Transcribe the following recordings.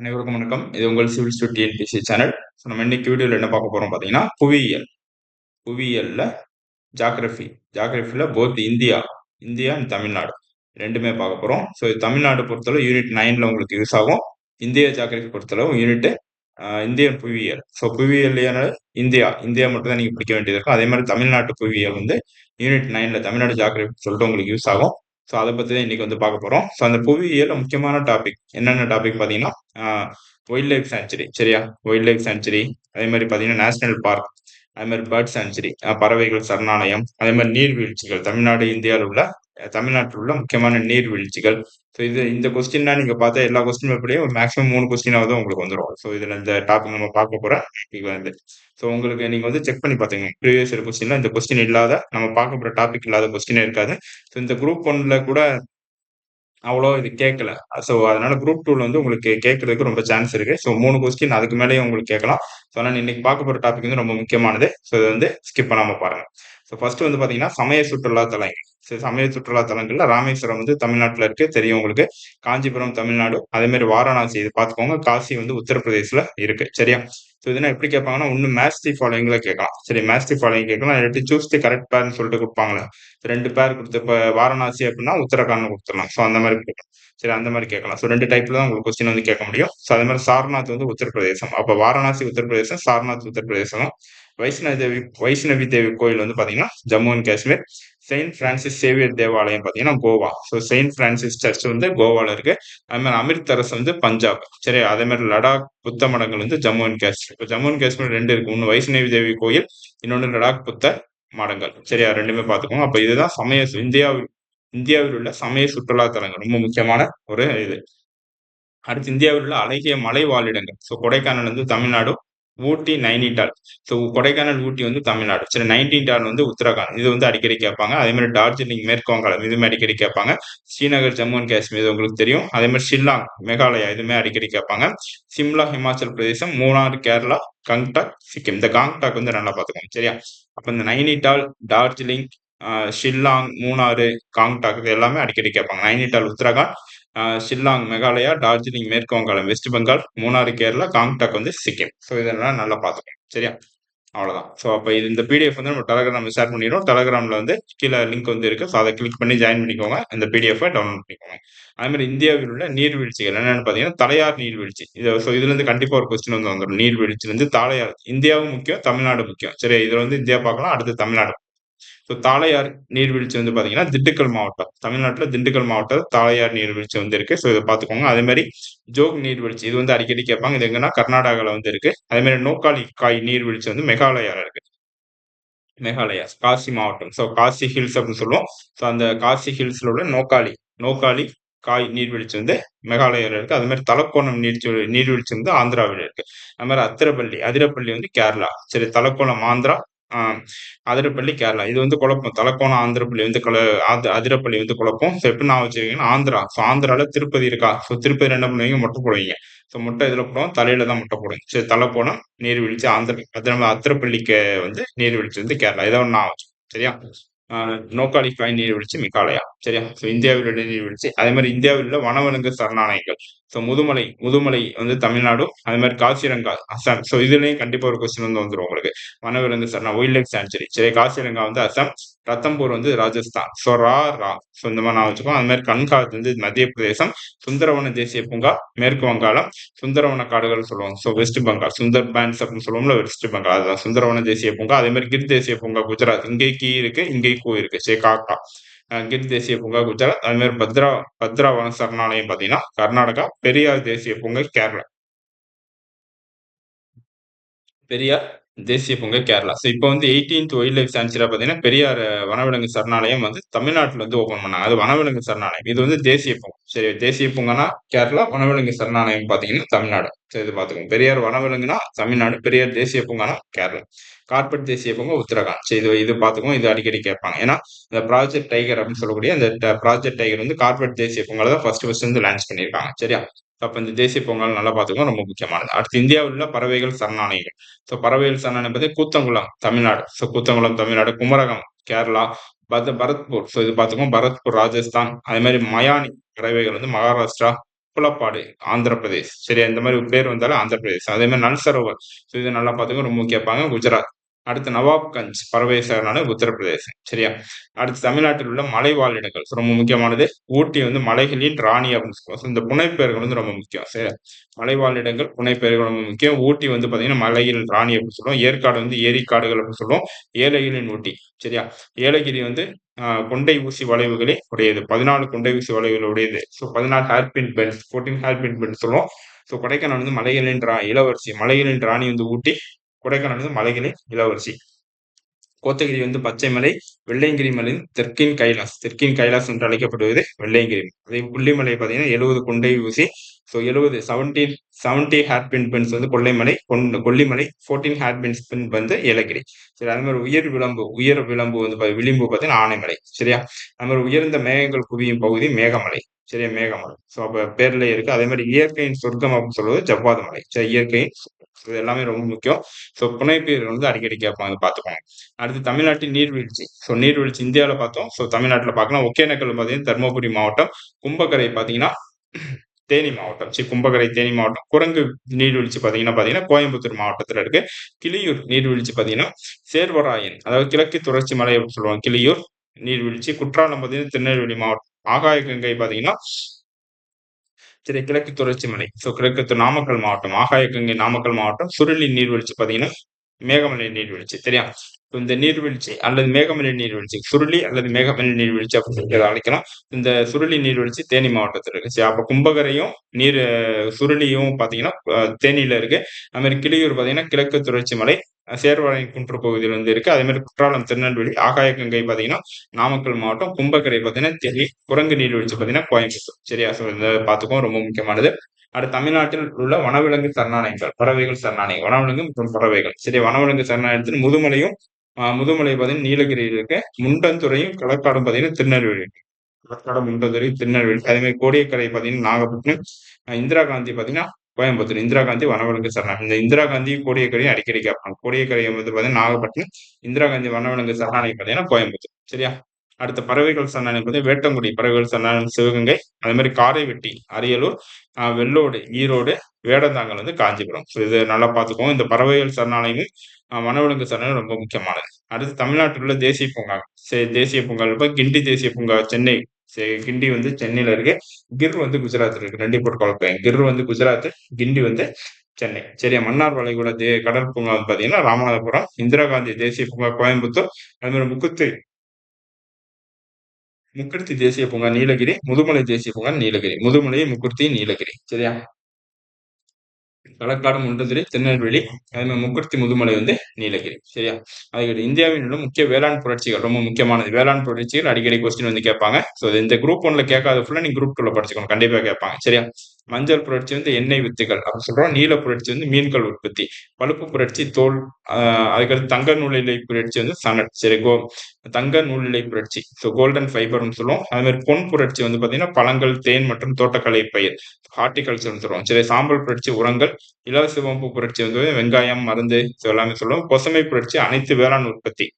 அனைவருக்கும் வணக்கம். இது உங்கள் civil stud TNPSC channel so நம்ம இன்னைக்கு வீடியோவில் என்ன பார்க்க போகிறோம் பார்த்தீங்கன்னா புவியியல். புவியியலில் geography ஜாகிரஃபியில் both India India and Tamil Nadu. ரெண்டுமே பார்க்க போகிறோம் ஸோ தமிழ்நாடு பொறுத்தளவு யூனிட் நைனில் உங்களுக்கு யூஸ் ஆகும். இந்திய ஜாகிரஃபி பொறுத்தளவு யூனிட் இந்தியன் புவியியல். ஸோ புவியியல் இந்தியா இந்தியா மட்டும் தான் நீங்கள் பிடிக்க வேண்டியது இருக்கும். அதே மாதிரி தமிழ்நாட்டு புவியியல் வந்து யூனிட் நைனில் தமிழ்நாடு ஜாகிரஃபி சொல்லிட்டு உங்களுக்கு யூஸ் ஆகும். ஸோ அதை பற்றி தான் இன்னைக்கு வந்து பார்க்க போகிறோம் ஸோ அந்த புவியியல் முக்கியமான டாபிக் என்னென்ன டாபிக் பார்த்தீங்கன்னா வைல்ட் லைஃப் சேன்ச்சுரி சரியா? வைல்ட் லைஃப் சேன்ச்சுரி அதே மாதிரி பார்த்தீங்கன்னா நேஷனல் பார்க் அதே மாதிரி பேர்ட் சேன்ச்சுரி பறவைகள் சரணாலயம் அதே மாதிரி நீர்வீழ்ச்சிகள் தமிழ்நாடு இந்தியாவில் உள்ள தமிழ்நாட்டில் உள்ள முக்கியமான நீர்வீழ்ச்சிகள். ஸோ இது இந்த கொஸ்டின்னா நீங்க பார்த்தா எல்லா கொஸ்டின் எப்படியும் மேக்ஸிமம் மூணு கொஸ்டினாவது உங்களுக்கு வந்துடும் ஸோ இதுல இந்த டாபிக் நம்ம பார்க்க போற வந்து ஸோ உங்களுக்கு நீங்க வந்து செக் பண்ணி பார்த்தீங்க ப்ரீவியஸ் இயர் கொஸ்டின்ல இந்த கொஸ்டின் இல்லாத நம்ம பார்க்க போற டாபிக் இல்லாத கொஸ்டினே இருக்காது. ஸோ இந்த குரூப் ஒன்ல கூட அவ்வளோ இது கேட்கல ஸோ அதனால குரூப் டூல வந்து உங்களுக்கு கேட்கறதுக்கு ரொம்ப சான்ஸ் இருக்கு. ஸோ மூணு கொஸ்டின் அதுக்கு மேலேயும் உங்களுக்கு கேட்கலாம். ஸோ ஆனால் இன்னைக்கு பார்க்க போகிற டாபிக் வந்து ரொம்ப முக்கியமானது. ஸோ இதை வந்து ஸ்கிப் பண்ணாமல் பாருங்க. ஸோ ஃபர்ஸ்ட் வந்து பார்த்தீங்கன்னா சமய சுற்றுலா தலங்கள். ஸோ சமய சுற்றுலா தலங்கள்ல ராமேஸ்வரம் வந்து தமிழ்நாட்டில் இருக்கு. தெரியும் உங்களுக்கு. காஞ்சிபுரம் தமிழ்நாடு. அதே மாதிரி வாரணாசி இது பார்த்துக்கோங்க காசி வந்து உத்தரப்பிரதேசில் இருக்கு. சரியா? ஸோ இதெல்லாம் எப்படி கேட்பாங்கன்னா ஒன்று மேஸ்டி ஃபாலோயிங்ல கேட்கலாம். சரி மேஸ்டி ஃபாலோயிங் கேட்கலாம். இல்லாட்டி சூஸ் தி கரெக்ட் பேர்னு சொல்லிட்டு கொடுப்பாங்களே. ரெண்டு பேர் கொடுத்து இப்போ வாரணாசி அப்படின்னா உத்தரகாண்ட் கொடுத்துடலாம். ஸோ அந்த மாதிரி கேட்கலாம். சரி அந்த மாதிரி கேட்கலாம். ஸோ ரெண்டு டைப்ல தான் உங்களுக்கு கொஸ்டின் வந்து கேட்க முடியும். ஸோ அதே மாதிரி சாரநாத் வந்து உத்தரப்பிரதேசம். அப்போ வாரணாசி உத்தரப்பிரதேசம் சாரநாத் உத்தரப்பிரதேசம் வைஷ்ணவ தேவி வைஷ்ணவி தேவி கோயில் வந்து பாத்தீங்கன்னா Jammu and Kashmir. Saint Francis Xavier தேவாலயம் பாத்தீங்கன்னா Goa. So Saint Francis church வந்து கோவால இருக்கு. அதே மாதிரி அமிர்தரஸ் வந்து பஞ்சாப். சரி அதே மாதிரி லடாக் புத்த மடங்கள் வந்து ஜம்மு அண்ட் காஷ்மீர். இப்போ ஜம்மு அண்ட் காஷ்மீர் ரெண்டு இருக்கு. ஒன்று வைஷ்ணவி தேவி கோயில் இன்னொன்று லடாக் புத்த மடங்கள். சரியா ரெண்டுமே பார்த்துக்கோங்க அப்போ இதுதான் சமய இந்தியாவில் இந்தியாவில் உள்ள சமய சுற்றுலா தலங்கள் ரொம்ப முக்கியமான ஒரு இது. அடுத்து இந்தியாவில் உள்ள அழகிய மலை வாழிடங்கள். ஸோ கொடைக்கானல் வந்து தமிழ்நாடு ஊட்டி நைனிடால். ஸோ கொடைக்கானல் ஊட்டி வந்து தமிழ்நாடு. சரி நைன்டீன்டால் வந்து உத்தரகாண்ட். இது வந்து அடிக்கடி கேட்பாங்க. அதே மாதிரி டார்ஜிலிங் மேற்கு வங்காளம் இதுவுமே அடிக்கடி கேட்பாங்க. ஸ்ரீநகர் ஜம்மு அண்ட் காஷ்மீர் இது உங்களுக்கு தெரியும். அதே மாதிரி ஷில்லாங் மேகாலயா இதுவுமே அடிக்கடி கேட்பாங்க. சிம்லா ஹிமாச்சல் பிரதேசம் மூணாறு கேரளா கங்டாக் சிக்கிம். இந்த காங்டாக் வந்து நல்லா பார்த்துக்கோங்க. சரியா? அப்போ இந்த நைனிடால் டார்ஜிலிங் ஷில்லாங் மூணாறு காங்டாக் இது எல்லாமே அடிக்கடி கேட்பாங்க. நைனிடால் உத்தரகாண்ட் ஷில்லாங் மேகாலயா டார்ஜிலிங் மேற்கு வங்காளம் வெஸ்ட் பெங்கால் மூணாறு கேரளா காங்டாக் வந்து சிக்கிம். ஸோ இதெல்லாம் நல்லா பார்த்துக்கணும். சரியா? அவ்வளோதான் ஸோ அப்போ இது இந்த பிடிஎஃப் வந்து நம்ம டெலகிராம் ஷேர் பண்ணிடுவோம் டெலகிராமில் வந்து கீழே லிங்க் வந்து இருக்குது ஸோ அதை கிளிக் பண்ணி ஜாயின் பண்ணிக்கோங்க. இந்த பிடிஎஃபை டவுன்லோட் பண்ணிக்கோங்க. அதேமாதிரி இந்தியாவில் உள்ள நீர்வீழ்ச்சிகள் என்னென்னு பார்த்தீங்கன்னா தலையார் நீர்வீழ்ச்சி. இது ஸோ இதுலேருந்து கண்டிப்பாக ஒரு கொஸ்டின் வந்து வந்துடும் நீர்வீழ்ச்சிலேருந்து தலையார். இந்தியாவும் முக்கியம் தமிழ்நாடு முக்கியம். சரி இதில் வந்து இந்தியா பார்க்கலாம் அடுத்து தமிழ்நாடு ஸோ தாளையார் நீர்வீழ்ச்சி வந்து பார்த்தீங்கன்னா திண்டுக்கல் மாவட்டம். தமிழ்நாட்டில் திண்டுக்கல் மாவட்டம் தாளையார் நீர்வீழ்ச்சி வந்து இருக்கு. ஸோ இதை பார்த்துக்கோங்க அதே மாதிரி ஜோக் நீர்வீழ்ச்சி இது வந்து அடிக்கடி கேட்பாங்க. இது எங்கன்னா கர்நாடகாவில் வந்து இருக்கு. அதே மாதிரி நோக்காலி காய் நீர்வீழ்ச்சி வந்து மேகாலயாவில் இருக்கு. மேகாலயா காசி மாவட்டம். ஸோ காசி ஹில்ஸ் அப்படின்னு சொல்லுவோம். ஸோ அந்த காசி ஹில்ஸ்ல உள்ள நோக்காலி நோக்காலி காய் நீர்வீழ்ச்சி வந்து மேகாலயாவில் இருக்கு. அது மாதிரி தலக்கோணம் நீர்ச்சி நீர்வீழ்ச்சி வந்து ஆந்திராவில் இருக்கு. அது மாதிரி அத்திரப்பள்ளி அதிரப்பள்ளி வந்து கேரளா. சரி தலக்கோணம் ஆந்திரா அதிரப்பள்ளி கேரளா. இது வந்து குழப்பம். தலக்கோணம் ஆந்திரப்பள்ளி வந்து குல அதிரப்பள்ளி வந்து குழப்பம். ஸோ எப்படி நான் வச்சிருக்கீங்கன்னா ஆந்திரா. ஸோ ஆந்திரால திருப்பதி இருக்கா? ஸோ திருப்பதி என்ன பண்ணுவீங்க மொட்டை போடுவீங்க. ஸோ முட்டை இதில் போடுவோம். தலையில தான் முட்டை போடுவோம். சரி தலைக்கோணம் நீர்வீழ்ச்சி ஆந்திர அதிரப்பள்ளிக்கு அத்திரப்பள்ளிக்கு வந்து நீர்வீழ்ச்சி வந்து கேரளா. இதை ஒன்று நான் வச்சு சரியா? நோக்காலி காய் நீர்வீழ்ச்சி மிகாலயா. சரியா? ஸோ இந்தியாவில் உள்ள நீர்வீழ்ச்சி. அதே மாதிரி இந்தியாவில் உள்ள வனவிலங்கு சரணாலயங்கள். ஸோ முதுமலை முதுமலை வந்து தமிழ்நாடு அதே மாதிரி காசிரங்கா அசாம். ஸோ இதுலேயும் கண்டிப்பாக ஒரு கொஸ்டின் வந்து வந்துடும் உங்களுக்கு. வனவிலங்கு சரணா வைல்ட் லைஃப் சான்ச்சுரி சரி காசிரங்கா வந்து அசாம். ரத்தம்பூர் வந்து ராஜஸ்தான். ஸோ ரா ரா. ஸோ இந்த மாதிரி நான் வச்சுக்கோம் அது மாதிரி கண்காத் வந்து மத்திய பிரதேசம் சுந்தரவன தேசிய பூங்கா மேற்கு வங்காளம் சுந்தரவன காடுகள் சொல்லுவாங்க so West Bengal Sundarbans அப்படின்னு சொல்லுவோம்ல வெஸ்ட் பெங்கால் அதுதான் சுந்தரவன தேசிய பூங்கா. அதே மாதிரி கிர் தேசிய பூங்கா குஜராத். இங்கே கீ இருக்கு இங்கே கூ இருக்கு. சரி காக்கா கிர் தேசிய பூங்கா குஜராத். அது மாதிரி பத்ரா பத்ரா வன சரணாலயம் பார்த்தீங்கன்னா கர்நாடகா பெரியார் தேசிய பூங்கா கேரளா. பெரியார் தேசிய பூங்கா கேரளா. ஸோ இப்போ வந்து எயிட்டீன்த் ஒயில்ட் லைஃப் சான்ச்சுரியா பார்த்தீங்கன்னா பெரியார் வனவிலங்கு சரணாலயம் வந்து தமிழ்நாட்டில் வந்து ஓப்பன் பண்ணாங்க. அது வனவிலங்கு சரணாலயம். இது வந்து தேசிய பூங்கா. சரி தேசிய பூங்கானா கேரளா வனவிலங்கு சரணாலயம் பார்த்தீங்கன்னா தமிழ்நாடு. சரி இது பார்த்துக்கோங்க. பெரியார் வனவிலங்குனா தமிழ்நாடு பெரியார் தேசிய பூங்கானா கேரளா. கார்பெட் தேசிய பூங்கா உத்தரகாண்ட். சரி இது இது பார்த்துக்கோங்க. இது அடிக்கடி கேட்பாங்க. ஏன்னா இந்த ப்ராஜெக்ட் டைகர் அப்படின்னு சொல்லக்கூடிய இந்த ப்ராஜெக்ட் டைகர் வந்து கார்பெட் தேசிய பூங்கால தான் ஃபர்ஸ்ட் ஃபர்ஸ்ட் வந்து லான்ச் பண்ணியிருக்காங்க. சரியா? அப்போ இந்த தேசிய பொங்கல் நல்லா பார்த்துக்கோங்க ரொம்ப முக்கியமானது. அடுத்து இந்தியாவில் உள்ள பறவைகள் சரணாலயங்கள். ஸோ பறவைகள் சரணாலயம் பற்றி கூத்தங்குளம் தமிழ்நாடு. ஸோ கூத்தங்குளம் தமிழ்நாடு குமரகம் கேரளா பத் பரத்பூர். ஸோ இது பார்த்துக்கோங்க பரத்பூர் ராஜஸ்தான் அதே மாதிரி மயானி பறவைகள் வந்து மகாராஷ்டிரா புலப்பாடு ஆந்திர பிரதேஷ் சரியா? இந்த மாதிரி பேர் வந்தாலும் ஆந்திர பிரதேஷ் அதே மாதிரி நல் சரோவர் ஸோ இது நல்லா பார்த்துக்கோங்க ரொம்ப கேட்பாங்க குஜராத். அடுத்து நவாப்கஞ்ச் பறவை உத்தரப்பிரதேசம். சரியா? அடுத்து தமிழ்நாட்டில் உள்ள மலைவாழ் இடங்கள் ரொம்ப முக்கியமானது. ஊட்டி வந்து மலைகளின் ராணி அப்படின்னு சொல்லுவோம் இந்த புனைப்பெயர்கள் வந்து ரொம்ப முக்கியம். சரியா? மலைவாழ் இடங்கள் புனைப்பெயர்கள் ரொம்ப முக்கியம். ஊட்டி வந்து பாத்தீங்கன்னா மலையில் ராணி அப்படின்னு சொல்லுவோம். ஏற்காடு வந்து ஏரிக்காடுகள் அப்படின்னு சொல்லுவோம். ஏலகிரியின் ஊட்டி. சரியா? ஏலகிரி வந்து கொண்டை ஊசி வளைவுகளே உடையது. பதினாலு கொண்டை ஊசி வளைவுகள் உடையது. ஸோ பதினாலு hairpin bend fourteen hairpin bend சொல்லுவோம். ஸோ கொடைக்கானல் வந்து மலைகளின் ரா இளவரசி மலைகளின் ராணி வந்து ஊட்டி கொடைக்கானல் வந்து மலைகளின் இளவரசி கோத்தகிரி வந்து பச்சை மலை வெள்ளையங்கிரி மலையின் தெற்கின் கைலாஸ். தெற்கின் கைலாஸ் என்று அழைக்கப்படுவது வெள்ளையங்கிரி அதே புள்ளிமலை பார்த்தீங்கன்னா எழுபது கொண்டை ஊசி. ஸோ எழுபது seventeen seventy hairpin bends வந்து Kollimalai Kollimalai fourteen hairpin pin வந்து ஏலகிரி. சரி அது மாதிரி உயர் விளம்பு உயர் விளம்பு வந்து விளிம்பு பார்த்தீங்கன்னா ஆனைமலை. சரியா? அது மாதிரி உயர்ந்த மேகங்கள் குவியும் பகுதி மேகமலை. சரியா மேகமலை. ஸோ அப்போ பேர்ல இருக்கு. அதே மாதிரி இயற்கையின் சொர்க்கம் அப்படின்னு சொல்றது ஜவ்வாது மலை. சரி இயற்கையின் இது எல்லாமே ரொம்ப முக்கியம். ஸோ புனைப்பெயர்கள் வந்து அடிக்கடி கேட்பாங்க பார்த்துக்கோங்க. அடுத்து தமிழ்நாட்டின் நீர்வீழ்ச்சி. ஸோ நீர்வீழ்ச்சி இந்தியாவில் பார்த்தோம். ஸோ தமிழ்நாட்டில் பார்க்கலாம் ஒகேனக்கல் பார்த்தீங்கன்னா தருமபுரி மாவட்டம். கும்பக்கரை பார்த்தீங்கன்னா தேனி மாவட்டம். சி கும்பகரை தேனி மாவட்டம். குரங்கு நீர்வீழ்ச்சி பார்த்தீங்கன்னா பார்த்தீங்கன்னா கோயம்புத்தூர் மாவட்டத்தில் இருக்கு. கிளியூர் நீர்வீழ்ச்சி பார்த்தீங்கன்னா சேர்வராயன் அதாவது கிழக்கு தொடர்ச்சி மலை அப்படின்னு சொல்லுவாங்க. கிளியூர் நீர்வீழ்ச்சி. குற்றாலம் பார்த்தீங்கன்னா திருநெல்வேலி மாவட்டம். ஆகாய கங்கை பார்த்தீங்கன்னா சரி கிழக்கு தொடர்ச்சி மலை. ஸோ கிழக்கு நாமக்கல் மாவட்டம் ஆகாய கங்கை நாமக்கல் மாவட்டம் சுருளி நீர்வீழ்ச்சி பார்த்தீங்கன்னா மேகமலை நீர்வீழ்ச்சி தெரியும்? இந்த நீர்வீழ்ச்சி அல்லது மேகமலை நீர்வீழ்ச்சி சுருளி அல்லது மேகமலை நீர்வீழ்ச்சி அப்படின்னு அழைக்கலாம் இந்த சுருளி நீர்வீழ்ச்சி தேனி மாவட்டத்தில் இருக்கு. சரி அப்போ கும்பகரையும் நீர் சுருளியும் பாத்தீங்கன்னா தேனியில இருக்கு. அது மாதிரி கிளியூர் பாத்தீங்கன்னா கிழக்கு தொடர்ச்சி மலை சேர்வரை குன்று பகுதியில் வந்து இருக்கு. அதே மாதிரி குற்றாலம் திருநெல்வேலி ஆகாய கங்கை பாத்தீங்கன்னா நாமக்கல் மாவட்டம் கும்பகரை பாத்தீங்கன்னா தெரி குரங்கு நீர்வீழ்ச்சி பார்த்தீங்கன்னா கோயம்புத்தூர். சரியா? ஸோ இதை பார்த்துக்கோ ரொம்ப முக்கியமானது. அடுத்து தமிழ்நாட்டில் உள்ள வனவிலங்கு சரணாலயங்கள் பறவைகள் சரணாலயம் வனவிலங்கு மற்றும் பறவைகள். சரி வனவிலங்கு சரணாலயத்தில் முதுமலையும் முதுமலை பார்த்தீங்கன்னா நீலகிரியில் இருக்கு. முண்டந்துறையும் களக்காடும் பார்த்தீங்கன்னா திருநெல்வேலி இருக்கு. களக்காடு முண்டந்துறை திருநெல்வேலி அதே மாதிரி கோடியக்கரை பார்த்தீங்கன்னா நாகப்பட்டினம் இந்திரா காந்தி பார்த்தீங்கன்னா கோயம்புத்தூர். இந்திரா காந்தி வனவிலங்கு சரணாலயம். இந்த இந்திரா காந்தி கோடியக்கரையும் அடிக்கடி கேட்பாங்க. கோடியக்கரை வந்து பார்த்தீங்கன்னா நாகப்பட்டினம் இந்திரா காந்தி வனவிலங்கு சரணாலயம் பார்த்தீங்கன்னா கோயம்புத்தூர். சரியா? அடுத்த பறவைகள் சரணாலயம் வந்து வேட்டங்குடி பறவைகள் சரணாலயம் சிவகங்கை அதே மாதிரி காரைவெட்டி அரியலூர் வெள்ளோடு ஈரோடு வேடந்தாங்கல் வந்து காஞ்சிபுரம். ஸோ இது நல்லா பார்த்துக்கோங்க. இந்த பறவைகள் சரணாலயமும் மனவிலங்கு சரணாலயம் ரொம்ப முக்கியமானது. அடுத்து தமிழ்நாட்டில் உள்ள தேசிய பூங்கா தேசிய பூங்கா இப்போ கிண்டி தேசிய பூங்கா சென்னை கிண்டி வந்து சென்னையில இருக்கு. கிர் வந்து குஜராத்தில் இருக்கு. ரெண்டு போட்டு குழப்பேன் கிர் வந்து குஜராத் கிண்டி வந்து சென்னை. சரியா? மன்னார் வளைகுடா தே கடற்பூங்கா வந்து பார்த்தீங்கன்னா ராமநாதபுரம் இந்திரா காந்தி தேசிய பூங்கா கோயம்புத்தூர் அது மாதிரி முக்குத்து முக்குர்த்தி தேசிய பூங்கா நீலகிரி முதுமலை தேசிய பூங்கா நீலகிரி முதுமலை முக்குர்த்தி நீலகிரி. சரியா? களக்காடு முண்டதுரை திருநெல்வேலி அதே மாதிரி முக்குர்த்தி முதுமலை வந்து நீலகிரி. சரியா? அதுக்கடுத்து இந்தியாவில் உள்ள முக்கிய வேளாண் புரட்சிகள் ரொம்ப முக்கியமானது. வேளாண் புரட்சிகள் அடிக்கடி கொஸ்டின் வந்து கேட்பாங்க. ஸோ இந்த குரூப் ஒன்ல கேட்காத ஃபுல்லாக நீங்க குரூப் டூல படிச்சுக்கணும். கண்டிப்பா கேட்பாங்க. சரியா? மஞ்சள் புரட்சி வந்து எண்ணெய் வித்துகள். அப்படின்னு சொல்றோம் நீல புரட்சி வந்து மீன்கள் உற்பத்தி. பழுப்பு புரட்சி தோல் அதுக்கடுத்து தங்க நூலிலை புரட்சி வந்து சனட் சரி கோ தங்க நூலிலை புரட்சி. ஸோ கோல்டன் ஃபைபர்னு சொல்லுவோம். அது மாதிரி பொன் புரட்சி வந்து பாத்தீங்கன்னா பழங்கள் தேன் மற்றும் தோட்டக்கலை பயிர் ஹார்டிகல்ச்சர்னு சொல்லுவோம். சரி சாம்பல் புரட்சி உரங்கள் இலவசிவம்பு புரட்சி வந்து வெங்காயம் மருந்து எல்லாமே சொல்லுவோம். பசுமை புரட்சி அனைத்து வேளாண் உற்பத்தி.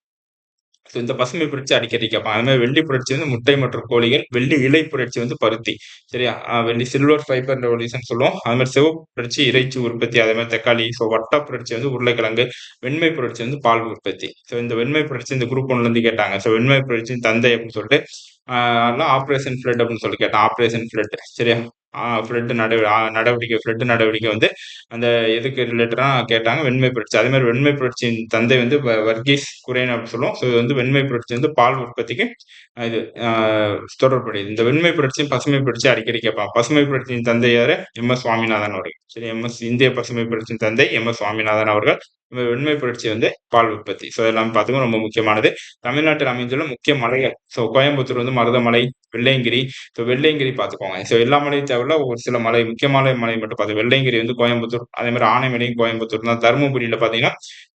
ஸோ இந்த பசுமை புரட்சி அடிக்கடி கேட்பான் அது மாதிரி வெள்ளி புரட்சி வந்து முட்டை மற்றும் கோழிகள் வெள்ளி இலை புரட்சி வந்து பருத்தி. சரியா? வெள்ளி சில்வர் ஃபைபர் ரெவல்யூஷன் சொல்லுவோம். அது மாதிரி சிவப்பு புரட்சி இறைச்சி உற்பத்தி அதே மாதிரி தக்காளி ஸோ வட்ட புரட்சி வந்து உருளைக்கிழங்கு வெண்மை புரட்சி வந்து பால் உற்பத்தி. ஸோ இந்த வெண்மை புரட்சி இந்த குரூப் ஒன்ல இருந்து கேட்டாங்க. ஸோ வெண்மை புரட்சி தந்தை அப்படின்னு சொல்லிட்டு ஆப்ரேஷன் ஃபிளட் அப்படின்னு சொல்லி கேட்டான் ஆப்ரேஷன் ஃபிளட் சரியா? ஃப்ளட் நடவடிக்கை ஃப்ளட் நடவடிக்கை வந்து அந்த எதுக்கு ரிலேட்டடாக கேட்டாங்க வெண்மை புரட்சி. அதே மாதிரி வெண்மை புரட்சியின் தந்தை வந்து வர்கீஸ் குரேன் அப்படின்னு சொல்லுவோம். ஸோ வந்து வெண்மை புரட்சி வந்து பால் உற்பத்திக்கு இது தொடர்புடையது. இந்த வெண்மை புரட்சியும் பசுமை புரட்சி அடிக்கடி கேட்பாங்க. பசுமை புரட்சியின் தந்தை யாரு? எம் எஸ் சுவாமிநாதன் அவர்கள். சரி எம் எஸ் இந்திய பசுமை புரட்சியின் தந்தை எம் எஸ் சுவாமிநாதன் அவர்கள். வெண்மை புரட்சி வந்து பால் உற்பத்தி. ஸோ இதெல்லாம் பார்த்துக்கோ ரொம்ப முக்கியமானது. தமிழ்நாட்டில் அமைந்துள்ள முக்கிய மலைகள். ஸோ கோயம்புத்தூர் வந்து மருதமலை வெள்ளையங்கிரி. ஸோ வெள்ளையங்கிரி பார்த்துக்கோங்க. ஸோ எல்லா மலையும் தேவையில்ல. ஒரு சில மலை முக்கியமான மலை மட்டும் பார்த்து. வெள்ளையங்கிரி வந்து கோயம்புத்தூர். அதே மாதிரி ஆனைமலையும் கோயம்புத்தூர். தான் தருமபுரியில் பார்த்தீங்கன்னா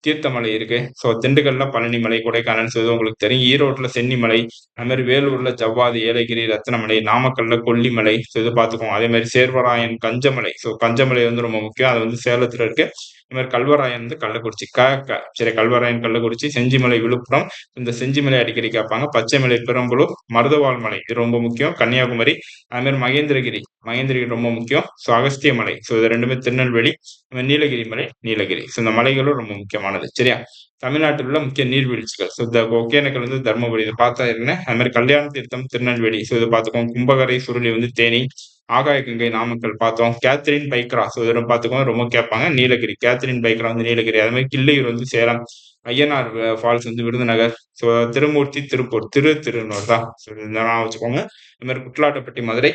தீர்த்தமலை இருக்கு. ஸோ திண்டுக்கல்ல பழனிமலை கொடைக்கானல். ஸோ உங்களுக்கு தெரியும். ஈரோட்டில் சென்னிமலை அது மாதிரி வேலூர்ல ஜவ்வாது ஏலகிரி ரத்தனமலை நாமக்கல்ல கொல்லிமலை ஸோ இது பார்த்துக்கோங்க. அதே மாதிரி சேர்வராயன் கஞ்சமலை. ஸோ கஞ்சமலை வந்து ரொம்ப முக்கியம். அது வந்து சேலத்தில் இருக்கு. இந்த மாதிரி கல்வராயன் வந்து கள்ளக்குறிச்சி க க சரி கல்வராயன் கள்ளக்குறிச்சி செஞ்சிமலை விழுப்புரம் இந்த செஞ்சிமலை அடிக்கடி கேட்பாங்க. பச்சைமலை பெரம்பலூர் மருதவாள் மலை இது ரொம்ப முக்கியம். கன்னியாகுமரி அதுமாதிரி மகேந்திரகிரி மகேந்திரகிரி ரொம்ப முக்கியம். ஸோ அகஸ்திய மலை ஸோ இது ரெண்டுமே திருநெல்வேலி நீலகிரி மலை நீலகிரி. ஸோ இந்த மலைகளும் ரொம்ப முக்கியமானது சரியா? தமிழ்நாட்டில் உள்ள முக்கிய நீர்வீழ்ச்சிகள். ஸோ இந்த ஒகேனக்கல் வந்து தர்மபுரி இதை பார்த்தா இருந்தேன் அது மாதிரி கல்யாண தீர்த்தம் திருநெல்வேலி. ஸோ இதை பார்த்துக்கோங்க. கும்பகரை சுருளி வந்து தேனி ஆகாய கங்கை நாமக்கல் பார்த்தோம். கேத்ரின் பைக்ரா ஸோ இதெல்லாம் பார்த்துக்கோங்க ரொம்ப கேட்பாங்க. நீலகிரி கேத்ரின் பைக்ரா வந்து நீலகிரி. அது மாதிரி கிள்ளையூர் வந்து சேலம் ஐயனார் ஃபால்ஸ் வந்து விருதுநகர். ஸோ திருமூர்த்தி திருப்பூர் திரு திருநூர் தான். ஸோ இதெல்லாம் வச்சுக்கோங்க. இந்த மாதிரி குட்லாட்டப்பட்டி மதுரை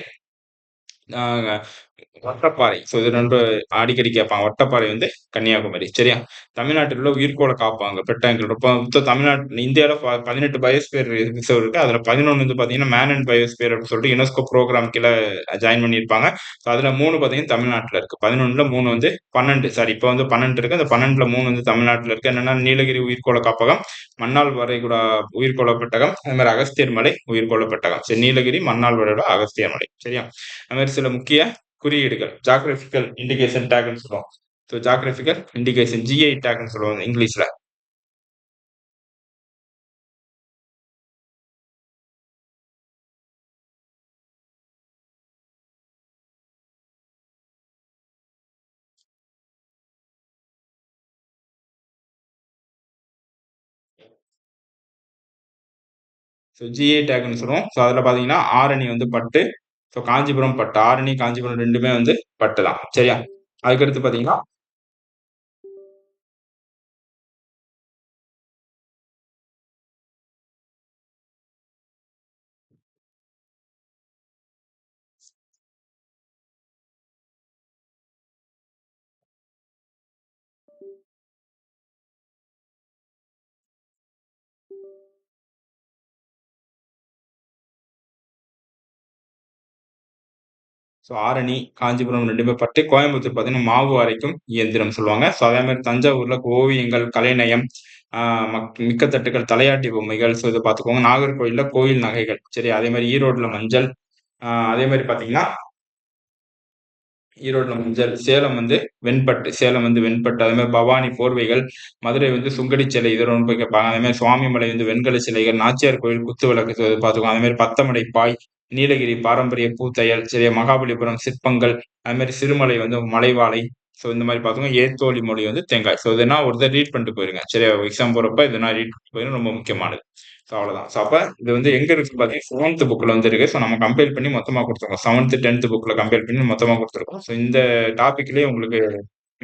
வட்டப்பாறை. ஸோ இது ரெண்டு அடிக்கடி கேட்பாங்க. வட்டப்பாறை வந்து கன்னியாகுமரி. சரியா? தமிழ்நாட்டில் உள்ள உயிர்கோளை காப்பாங்க. பெட்டாங்கல் இப்போ தமிழ்நாட்டு இந்தியாவில் பதினெட்டு பயோஸ்பியர் ரிசர்வ் இருக்கு. அதில் பதினொன்று வந்து பார்த்தீங்கன்னா மேன் அண்ட் பயோஸ்பியர் அப்படின்னு சொல்லிட்டு யுனெஸ்கோ ப்ரோக்ராம் கீழே ஜாயின் பண்ணியிருப்பாங்க. ஸோ அதில் மூணு பார்த்தீங்கன்னா தமிழ்நாட்டில் இருக்கு. பதினொன்றுல மூணு வந்து பன்னெண்டு. சாரி இப்போ வந்து பன்னெண்டு இருக்கு. அந்த பன்னெண்டுல மூணு வந்து தமிழ்நாட்டில் இருக்கு. என்னன்னா நீலகிரி உயிர்கோள காப்பகம் மண்ணால் வரைகுடா உயிர்கோள பெட்டகம் அது மாதிரி அகஸ்தியர் மலை உயிர்கோள பெட்டகம். சரி நீலகிரி மண்ணால் வரைகுடா அகஸ்தியர் மலை. சரியா? அது மாதிரி சில முக்கிய குறியீடுகள். ஜாகிரபிக்கல் இண்டிகேஷன் டேக்னு சொல்லுவோம். ஸோ ஜாகிரபிக்கல் இண்டிகேஷன் ஜிஐ டேக்னு சொல்லுவாங்க இங்கிலீஷ்ல. ஸோ ஜிஏ டேக்னு சொல்லுவோம். ஸோ அதில் பார்த்தீங்கன்னா ஆரணி வந்து பட்டு ஸோ காஞ்சிபுரம் பட்டு ஆரணி காஞ்சிபுரம் ரெண்டுமே வந்து பட்டு தான் சரியா? அதுக்கடுத்து பார்த்தீங்கன்னா ஸோ ஆரணி காஞ்சிபுரம் ரெண்டுமே பட்டு கோயம்புத்தூர் பார்த்தீங்கன்னா மாவு அரைக்கும் இயந்திரம் சொல்லுவாங்க. ஸோ அதே மாதிரி தஞ்சாவூர்ல ஓவியங்கள் கலைநயம் மிக்க தட்டுகள் தலையாட்டி பொம்மைகள். ஸோ இதை பார்த்துக்கோங்க நாகர்கோயில்ல கோயில் நகைகள். சரி அதே மாதிரி ஈரோடுல மஞ்சள் அதே மாதிரி பார்த்தீங்கன்னா ஈரோடுல மஞ்சள் சேலம் வந்து வெண்பட்டு சேலம் வந்து வெண்பட்டு அதே மாதிரி பவானி போர்வைகள் மதுரை வந்து சுங்கடி சிலை இதில் ஒன்று போய் கேட்பாங்க. அதே மாதிரி சுவாமிமலை வந்து வெண்கல சிலைகள் நாச்சியார் கோயில் குத்து விளக்கு பார்த்துக்கோங்க அதே மாதிரி பத்தமடை பாய் நீலகிரி பாரம்பரிய பூத்தையல் சரியா மகாபலிபுரம் சிற்பங்கள் அது மாதிரி சிறுமலை வந்து மலைவாழை. ஸோ இந்த மாதிரி பார்த்தோம்னா ஏத்தோழி மொழி வந்து தேங்காய். ஸோ இதெல்லாம் ஒரு இதை ரீட் பண்ணிட்டு போயிருங்க. சரி எக்ஸாம் போகிறப்ப இதெல்லாம் ரீட் பண்ணிட்டு போயிடும் ரொம்ப முக்கியமானது. ஸோ அவ்வளோதான் ஸோ அப்போ இது வந்து எங்கே இருக்கு பார்த்தீங்கன்னா செவன்த் புக்கில் வந்து ஸோ நம்ம கம்பேர் பண்ணி மொத்தமாக கொடுத்துருக்கோம் செவன்த் டென்த் புக்கில் கம்பேர் பண்ணி மொத்தமாக கொடுத்துருக்கோம். ஸோ இந்த டாப்பிக்லேயே உங்களுக்கு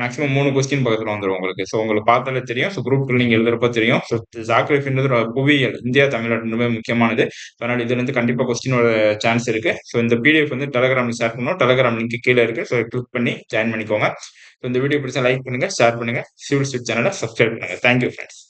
மேக்ஸிமம் மூணு கொஸ்டின் பக்கத்தில் வந்துடும் உங்களுக்கு. ஸோ உங்களுக்கு பார்த்தாலே தெரியும். ஸோ குரூப் நீங்கள் எழுதுறப்ப தெரியும். ஸோ ஜாக்ரஃபின்றது புவியியல். இந்தியா தமிழ்நாடு ரெண்டுமே முக்கியமானது. அதனால் இதுல இருந்து கண்டிப்பாக கொஸ்டின் வர சான்ஸ் இருக்கு. ஸோ இந்த பிடிஎஃப் வந்து டெலகிராமில் ஷேர் பண்ணணும். டெலகிராம் லிங்க் கீழே இருக்கு. ஸோ கிளிக் பண்ணி ஜாயின் பண்ணிக்கோங்க. ஸோ இந்த வீடியோ பிடிச்சா லைக் பண்ணுங்க ஷேர் பண்ணுங்க. சிவில் ஸ்வீட் சேனலை சப்ஸ்கிரைப் பண்ணுங்க. Thank you friends